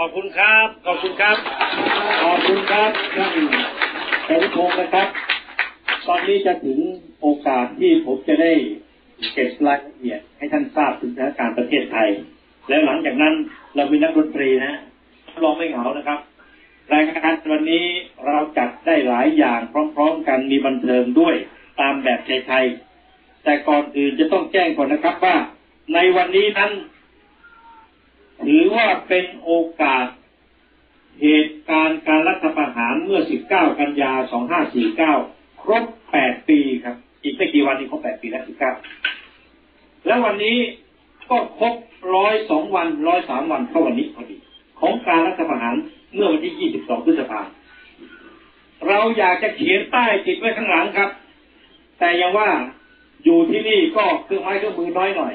ขอบคุณครับ ขอบคุณครับ ขอบคุณครับท่านสมพงศ์นะครับ ตอนนี้จะถึงโอกาสที่ผมจะได้เก็บรายละเอียดให้ท่านทราบถึงสถานการณ์ประเทศไทย แล้วหลังจากนั้นเรามีนักดนตรีนะลองไม่เหงานะครับ รายการวันนี้เราจัดได้หลายอย่างพร้อมๆกันมีบันเทิงด้วยตามแบบไทยๆแต่ก่อนอื่นจะต้องแจ้งก่อนนะครับว่า ในวันนี้นั้น ถือว่าเป็นโอกาสเหตุการณ์การรัฐประหารเมื่อ 19 กันยา 2549 ครบ 8 ปีครับ อีกไม่กี่วันนี้ครบ 8 ปีแล้ว 19 แล้ววันนี้ก็ครบ 102 วัน 103 วันเข้าวันนี้พอดี ของการรัฐประหารเมื่อวันที่ 22 พฤษภาคมเราอยากจะเขียนป้ายติดไว้ข้างหลังครับ แต่ยังว่าอยู่ที่นี่ก็เครื่องไม้เครื่องมือน้อยหน่อย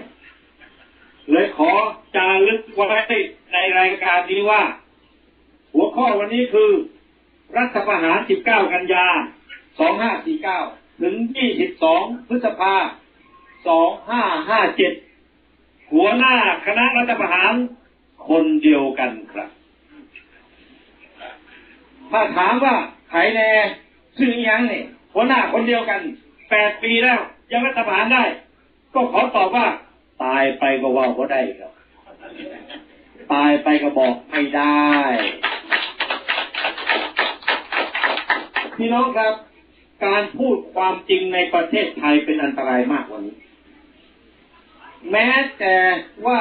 เลยขอจารึกไว้ในรายการนี้ว่า หัวข้อวันนี้คือ รัฐประหาร 19 กันยา 2549 ถึง 22 พฤษภา 2557 หัวหน้าคณะรัฐประหารคนเดียวกันครับ ถ้าถามว่าไขแน่ซึ่งยังเนี่ยหัวหน้าคนเดียวกัน 8 ปีแล้วยังรัฐประหารได้ ก็ขอตอบว่า ตายไปก็ว่าก็ได้ครับ ตายไปก็บอกไม่ได้ พี่น้องครับ การพูดความจริงในประเทศไทยเป็นอันตรายมากกว่านี้ แม้แต่ว่า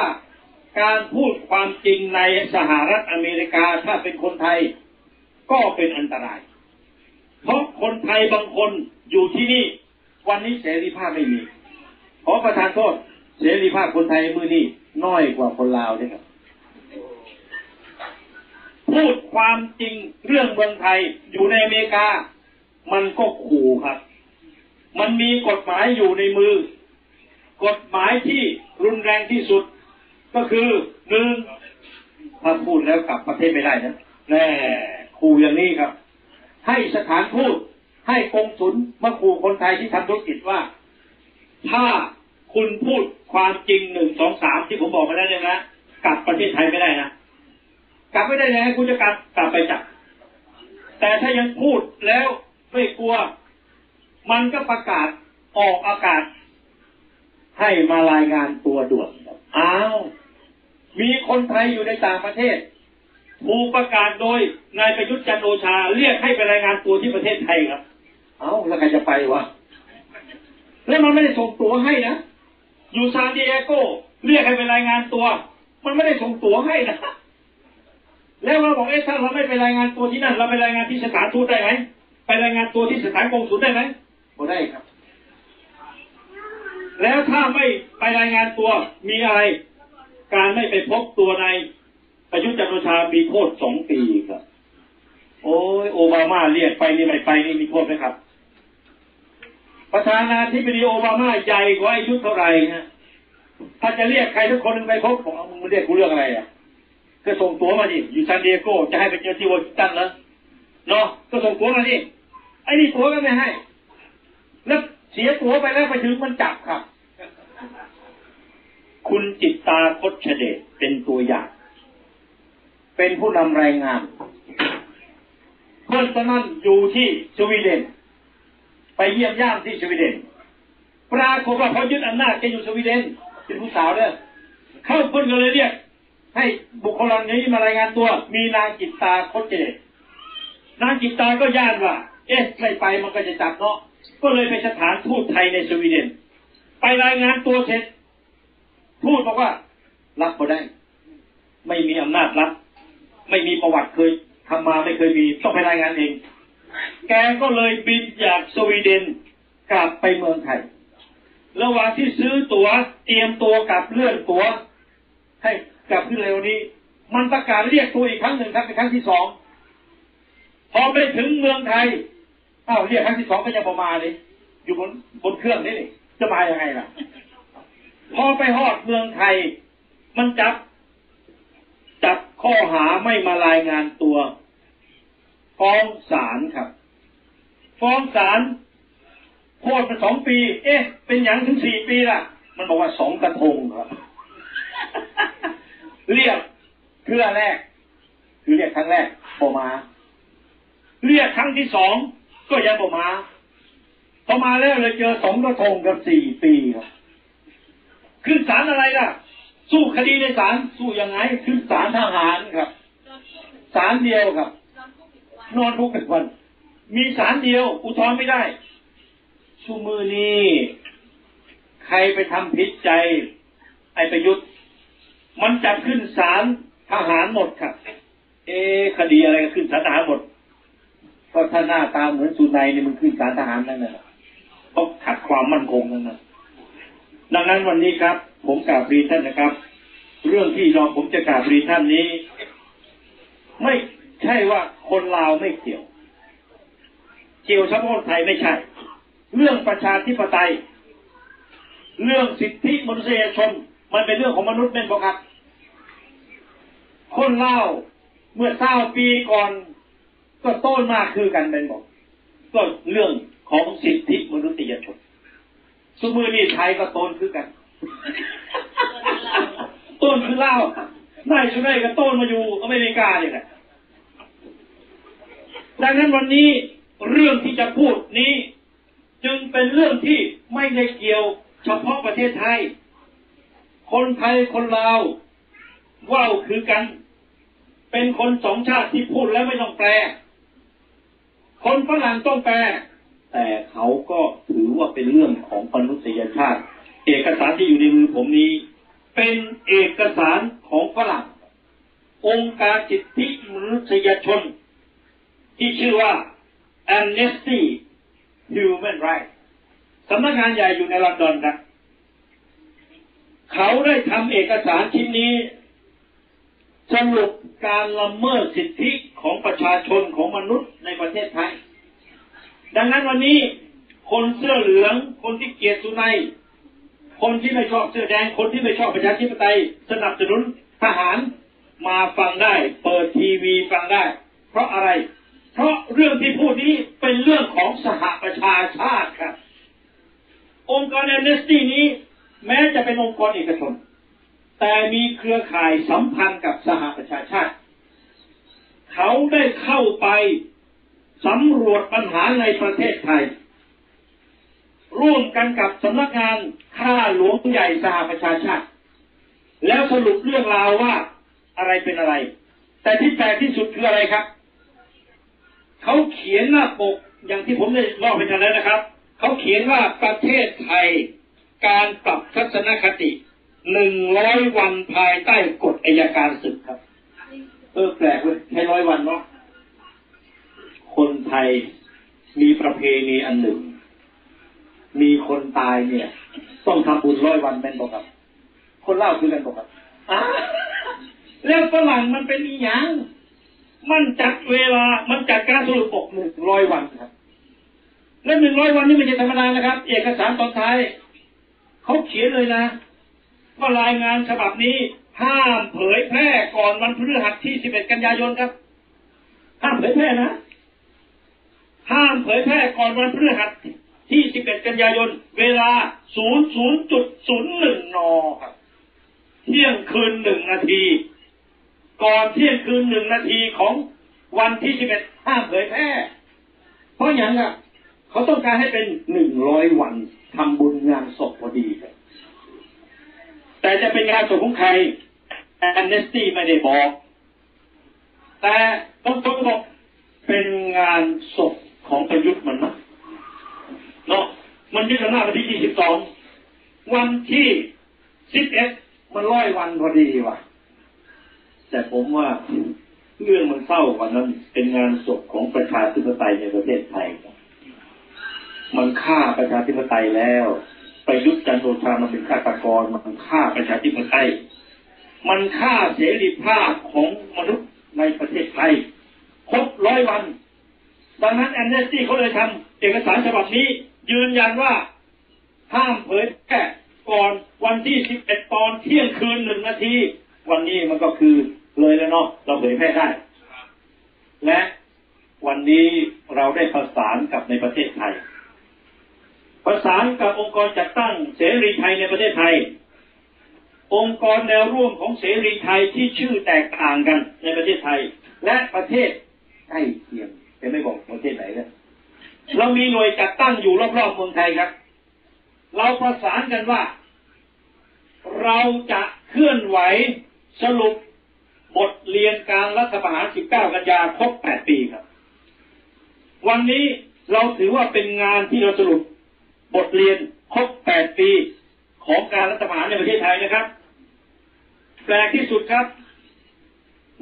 การพูดความจริงในสหรัฐอเมริกาถ้าเป็นคนไทยก็เป็นอันตราย เพราะคนไทยบางคนอยู่ที่นี่ วันนี้เสรีภาพไม่มี ขอประทานโทษ เสรีภาพคนไทยมือนี้น้อยกว่าคนลาวด้วยครับพูดความจริงเรื่องเมืองไทยอยู่ในอเมริกา มันก็ขู่ครับ มันมีกฎหมายอยู่ในมือ กฎหมายที่รุนแรงที่สุด ก็คือหนึ่งถ้าพูดแล้วกลับประเทศไม่ได้นะแน่ขู่อย่างนี้ครับ ให้สถานทูตให้กงสุลมาขู่คนไทยที่ทำธุรกิจว่า ถ้า คุณพูดความจริงหนึ่งสองสามที่ผมบอกมาแล้เนี่ยนะกลับประเทศไทยไม่ได้นะกลับไม่ได้ยังไงคุณจะกลับกลับไปจับแต่ถ้ายังพูดแล้วไม่กลัว มันก็ประกาศออกอากาศ ให้มารายงานตัวด่วนอ้าวมีคนไทยอยู่ในต่างประเทศถูกประกาศโดยนายประยุทธ์จันโอชา เรียกให้ไปรายงานตัวที่ประเทศไทยครับ เอ้าแล้วใครจะไปวะแล้วมันไม่ได้ส่งตัวให้นะ อยู่ซานดิเอโกเรียกให้ไปรายงานตัว มันไม่ได้ส่งตัวให้นะแล้วเราบอกเอ๊ะถ้าเราไม่ไปรายงานตัวที่นั่น เราไปรายงานที่สถานทูตได้ไหมไปรายงานตัวที่สถานกงสุลได้ไหมก็ได้ครับ แล้วถ้าไม่ไปรายงานตัวมีอะไร การไม่ไปพบตัวนายประยุทธ์จันทร์โอชามีโทษสองปีครับ โอ้ยโอบามาเรียกไปนี่ไม่ไปนี่มีโทษไหมครับ ประธานาธิบดีโอบามาใหญ่กว่าอายุเท่าไหร่ฮะถ้าจะเรียกใครทุกคนหนึ่งไปพบผมเอามึงมาเรียกกูเรื่องอะไรอะก็ส่งตัวมาดิอยู่ซานดิเอโกจะให้ไปเจอที่วอชิงตันเหรอเนาะก็ส่งตัวมาดิไอ้นี่ตัวก็ไม่ให้ แล้วเสียตัวไปแล้วไปถึงมันจับครับ คุณจิตตาคดเฉเดชเป็นตัวอย่าง เป็นผู้นำรายงานเพื่อนตอนนั้นอยู่ที่สวีเดน ไปเยี่ยมญาติที่สวีเดน ปรากฏว่าพอยึดอำนาจแกอยู่สวีเดนเป็นผู้สาวเนี่ยเข้าเพิ่นก็เลยเรียก ให้บุคคลนี้มารายงานตัว มีนางจิตตาโคเจนางจิตตาก็ย่านว่า เอ๊ะไม่ไปมันก็จะจับเนาะก็เลยไปสถานทูตไทยในสวีเดน ไปรายงานตัวเสร็จทูตบอกว่า รับก็ได้ ไม่มีอำนาจรับไม่มีประวัติเคยทำมาไม่เคยมีต้องไปรายงานเอง แกก็เลยบินจากสวีเดนกลับไปเมืองไทย ระหว่างที่ซื้อตัว๋วเตรียมตัวกลับเลื่อนตัว๋วให้กลับขึ้นเร็วนี้ มันประกาศเรียกตัวอีกครั้งหนึ่งครับเป็นครั้งที่สองพอไปถึงเมืองไทยอ้าวเรียกครั้งที่สองก็ยังประมาเลย อยู่บนบนเครื่องนี่นี่จะมาอย่างไงล่ะ พอไปฮอดเมืองไทย มันจับ จับข้อหาไม่มารายงานตัวฟ้องศาลครับ ฟ้องศาลโทษไปสองปี เอ๊ะ เป็นอย่างถึงสี่ปีล่ะ มันบอกว่าสองกระทงครับ เรียกเทื่อแรก คือเรียกครั้งแรกบมา เรียกครั้งที่สองก็ยังบมาพอมาแล้วเลยเจอสองกระทงกับสี่ปีครับขึ้นศาลอะไรล่ะ สู้คดีในศาลสู้ยังไง ขึ้นศาลทหารครับศาลเดียวครับ นอนทุกข์เป็นวัน มีศาลเดียว อุทธรณ์ไม่ได้ชูมือนี้ใครไปทำผิดใจ ไอ้ประยุทธ์ มันจับขึ้นศาลทหารหมดครับ เอคดีอะไรก็ขึ้นศาลทหารหมดก็ถ้าหน้าตาเหมือนสุนัยนี่มันขึ้นศาลทหารนั่นแหละต้องขัดความมั่นคงนั่นนะดังนั้นวันนี้ครับ ผมกราบเรียนท่านนะครับ เรื่องที่เราผมจะกราบเรียนท่านนี้ ไม่ใช่ว่าคนลาวไม่เกี่ยว เกี่ยวเฉพาะไทยไม่ใช่ เรื่องประชาธิปไตย เรื่องสิทธิมนุษยชน มันเป็นเรื่องของมนุษย์เป็นปกติคนเล่าเมื่อเศร้าปีก่อน ก็โต้นมากคือกันเป็นบอกก็เรื่องของสิทธิมนุษยชนสมือนี่ไทยก็โต้นคือกัน ต้นคือเล่าวนายชุนายก็ต้นมาอยู่อเมริกาเนี่ยแหละดังนั้นวันนี้ เรื่องที่จะพูดนี้ จึงเป็นเรื่องที่ไม่ได้เกี่ยวเฉพาะประเทศไทย คนไทยคนลาวว่าวคือกัน เป็นคนสองชาติที่พูดแล้วไม่ต้องแปล คนฝรั่งต้องแปล แต่เขาก็ถือว่าเป็นเรื่องของมนุษยชาติ เอกสารที่อยู่ในมือผมนี้ เป็นเอกสารของฝรั่ง องค์การสิทธิมนุษยชน ที่ชื่อว่า Amnesty Human Rights สำนักงานใหญ่อยู่ในลอนดอนครับเขาได้ทำเอกสารชิ้นนี้ สรุปการละเมิดสิทธิของประชาชนของมนุษย์ในประเทศไทย ดังนั้นวันนี้คนเสื้อเหลืองคนที่เกลียดสุนัยคนที่ไม่ชอบเสื้อแดง คนที่ไม่ชอบประชาธิปไตย สนับสนุนทหารมาฟังได้ เปิดทีวีฟังได้ เพราะอะไร เพราะเรื่องที่พูดนี้เป็นเรื่องของสหประชาชาติครับ องค์กรแอมเนสตี้นี้ แม้จะเป็นองค์กรเอกชน แต่มีเครือข่ายสัมพันธ์กับสหประชาชาติ เขาได้เข้าไปสำรวจปัญหาในประเทศไทย ร่วมกันกับสำนักงานข้าหลวงใหญ่สหประชาชาติ แล้วสรุปเรื่องราวว่าอะไรเป็นอะไร แต่ที่แปลกที่สุดคืออะไรครับ เขาเขียนหน้าปกอย่างที่ผมได้เล่าไปทันแล้วนะครับ เขาเขียนว่าประเทศไทย การปรับทัศนคติหนึ่งร้อยวันภายใต้กฎอายการศึกครับ เออแปลกเลยแค่ร้อยวันเนาะคนไทยมีประเพณีอันหนึ่ง มีคนตายเนี่ย ต้องทำบุญร้อยวันแม่นบอกครับ คนเล่าคือกันบอกครับอะแล้วฝรั่งมันเป็นอีหยัง มันจัดเวลา มันจัดการสรุปปกหนึ่งร้อยวันครับ และหนึ่งร้อยวันนี่ไม่ใช่ธรรมดานะครับ เอกสารตอนท้ายเขาเขียนเลยนะว่ารายงานฉบับนี้ห้ามเผยแพร่ก่อนวันพฤหัสที่11กันยายนครับ ห้ามเผยแพร่นะ ห้ามเผยแพร่ก่อนวันพฤหัสที่11กันยายน เวลา00.01นครับ เที่ยงคืนหนึ่งนาที ก่อนเที่ยงคืนหนึ่งนาทีของวันที่11ห้ามเผยแพร่ เพราะอย่างอะเขาต้องการให้เป็นหนึ่งร้อยวันทำบุญงานศพพอดี แต่จะเป็นงานศพของใครแอนเนสตี้ไม่ได้บอก แต่ต้องต้องบอกเป็นงานศพของประยุทธ์มันนะเนาะมันยึดอำนาจวันที่22วันที่11มันร้อยวันพอดีว่ะ แต่ผมว่าเรื่องมันเศร้ากว่านั้น เป็นงานศพของประชาธิปไตยในประเทศไทย มันฆ่าประชาธิปไตยแล้วไปยุทธจันทร์โอชามันเป็นฆาตกรมันฆ่าประชาธิปไตยมันฆ่าเสรีภาพของมนุษย์ในประเทศไทยครบร้อยวัน ดังนั้นแอนเนสตี้เขาเลยทำเอกสารฉบับนี้ ยืนยันว่าห้ามเผยแพร่ก่อนวันที่ 11 ตอนเที่ยงคืนหนึ่งนาที วันนี้มันก็คือ เลยแล้วเนาะเราเผยแพร่ได้ และวันนี้เราได้ประสานกับในประเทศไทย ประสานกับองค์กรจัดตั้งเสรีไทยในประเทศไทย องค์กรแนวร่วมของเสรีไทยที่ชื่อแตกต่างกันในประเทศไทย และประเทศใกล้เคียงแต่ไม่บอกประเทศไหนนะเรามีหน่วยจัดตั้งอยู่รอบๆเมืองไทยครับ เราประสานกันว่า เราจะเคลื่อนไหวสรุป บทเรียนการรัฐประหาร 19 กันยาครบ 8 ปีครับ วันนี้เราถือว่าเป็นงานที่เราสรุปบทเรียนครบ 8 ปีของการรัฐประหารในประเทศไทยนะครับ แปลกที่สุดครับ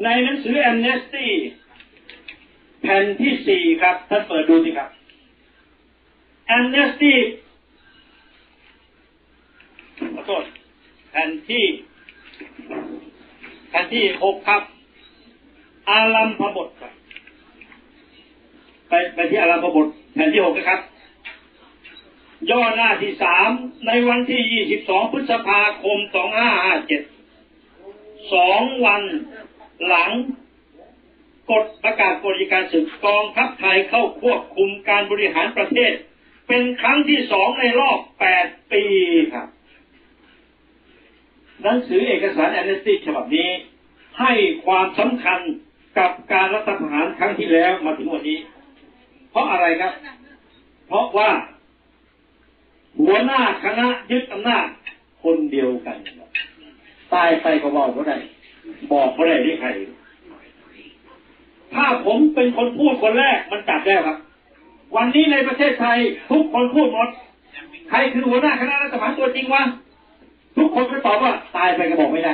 ในหนังสือ Amnesty แผ่นที่ 4 ครับ ท่านเปิดดูสิครับ Amnesty ขอโทษแผ่นที่ แผ่นที่หกครับ อารัมพบทครับไปไปที่อารัมพบทแผ่นที่หกนะครับ ย่อหน้าที่สามในวันที่ยี่สิบสองพฤษภาคมสองห้าห้าเจ็ดสองวันหลังกฎประกาศกฎอัยการศึกกองทัพไทยเข้าควบคุมการบริหารประเทศ เป็นครั้งที่สองในรอบแปดปีครับ หนังสือเอกสารแอนเนสตี้ฉบับนี้ ให้ความสำคัญกับการรัฐประหารครั้งที่แล้วมาถึงวันนี้ เพราะอะไรครับ เพราะว่า หัวหน้าคณะยึดอำนาจคนเดียวกันตายไปก็บอกเขาได้ บอกเขาได้ที่ใคร ถ้าผมเป็นคนพูดคนแรกมันจับได้วครับ วันนี้ในประเทศไทยทุกคนพูดหมด ใครคือหัวหน้าคณะรัฐประหารตัวจริงวะ ทุกคนก็ตอบว่าตายไปก็บอกไม่ได้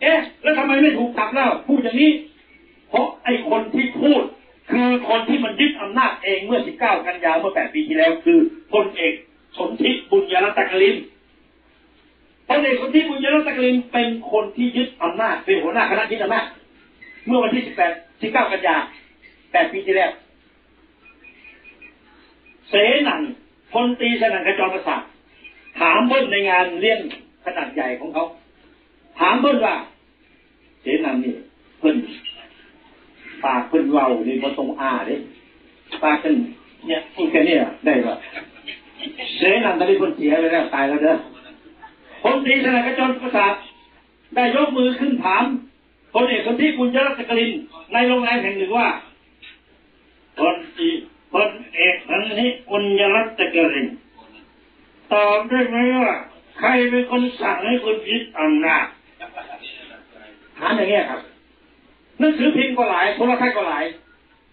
เอ๊ะ แล้วทำไมไม่ถูกจับแล้วพูดอย่างนี้ เพราะไอ้คนที่พูด คือคนที่มันยึดอำนาจเองเมื่อ 19 กันยาเมื่อ 8 ปีที่แล้ว คือพลเอกสนธิบุญยรัตนกลินพลเอกสนธิบุญยรัตนกลินเป็นคนที่ยึดอำนาจเป็นหัวหน้าคณะยึดอำนาจเมื่อวันที่ 18 19 กันยา 8 ปีที่แล้ว เสนันพลตีสนันขจรประสาท ถามเบิ้ลในงานเลี้ยงขนาดใหญ่ของเขา ถามเบิ้ลว่าเสนันนี่เพิ่นปากเพิ่นเว้านี่บ่ตรงอาเด้ปากเพิ่นเนี่ยพูดแค่นี้ได้ป่ะเสนันตอนนี้เพิ่นเสียไปแล้วตายแล้วเด้อพลตรีสนันขจรประสาทได้ยกมือขึ้นถามพลเอกสนธิบุญยรัตนกลินในโรงแรมแห่งหนึ่งว่าพลตีพลเอกสนธิบุญยรัตนกลิน ตอบได้ไหมว่า ใครเป็นคนสั่งให้คุณยึดอำนาจถามอย่างเงี้ยครับหนังสือพิมพ์ก็หลายโทรทัศน์ก็หลาย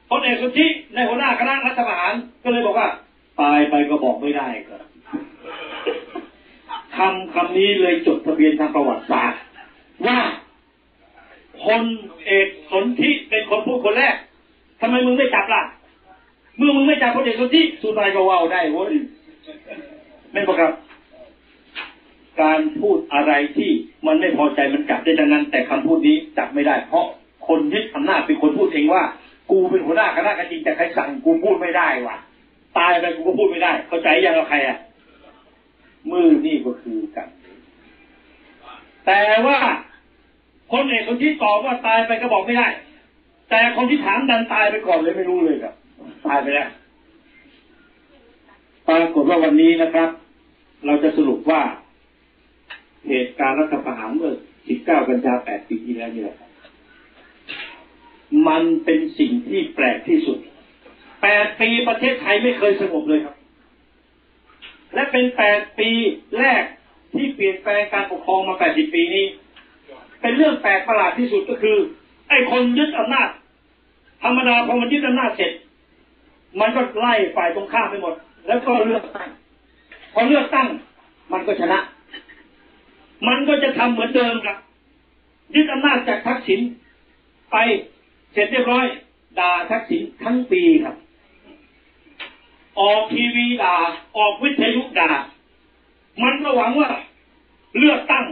พลเอกสุทธิในหัวหน้าคณะรัฐประหารก็เลยบอกว่า ตายไปก็บอกไม่ได้ก็คำคำนี้เลยจดทะเบียนทางประวัติศาสตร์ว่าพลเอกสนธิเป็นคนพูดคนแรกทำไมมึงไม่จับล่ะเมื่อมึงไม่จับพลเอกสนธิสุดท้ายก็ว่าได้เว้ย ไม่บอกครับการพูดอะไรที่มันไม่พอใจมันจับได้ดังนั้น แต่คำพูดนี้จับไม่ได้ เพราะคนยึดอำนาจเป็นคนพูดเองว่า กูเป็นหัวหน้าคณะกจริงแต่ใครสั่งกูพูดไม่ได้ว่ะ ตายไปกูก็พูดไม่ได้ เข้าใจยังเราใครอะมือนี่ก็คือกัน แต่ว่าคนเอกคนที่ตอบว่าตายไปก็บอกไม่ได้ แต่คนที่ถามดันตายไปก่อนเลยไม่รู้เลยครับ ตายไปแล้ว ปรากฏว่าวันนี้นะครับ เราจะสรุปว่าเหตุการณ์รัฐประหารเมื่อ 19 กันยา 8 ปีที่แล้วเนี่แหละครับมันเป็นสิ่งที่แปลกที่สุด 8 ปีประเทศไทยไม่เคยสงบเลยครับ และเป็น 8 ปีแรกที่เปลี่ยนแปลงการปกครองมา 80 ปีนี้ เป็นเรื่องแปลกประหลาดที่สุดก็คือ ไอ้คนยึดอำนาจ ธรรมดาพอมันยึดอำนาจเสร็จ มันก็ไล่ฝ่ายตรงข้ามไปหมด แล้วก็เลือกตั้งพอเลือกตั้ง มันก็ชนะ มันก็จะทำเหมือนเดิมครับยึดอำนาจจากทักษิณไปเสร็จเรียบร้อย ด่าทักษิณทั้งปีครับ ออกทีวีด่า ออกวิทยุด่า มันก็หวังว่าเลือกตั้ง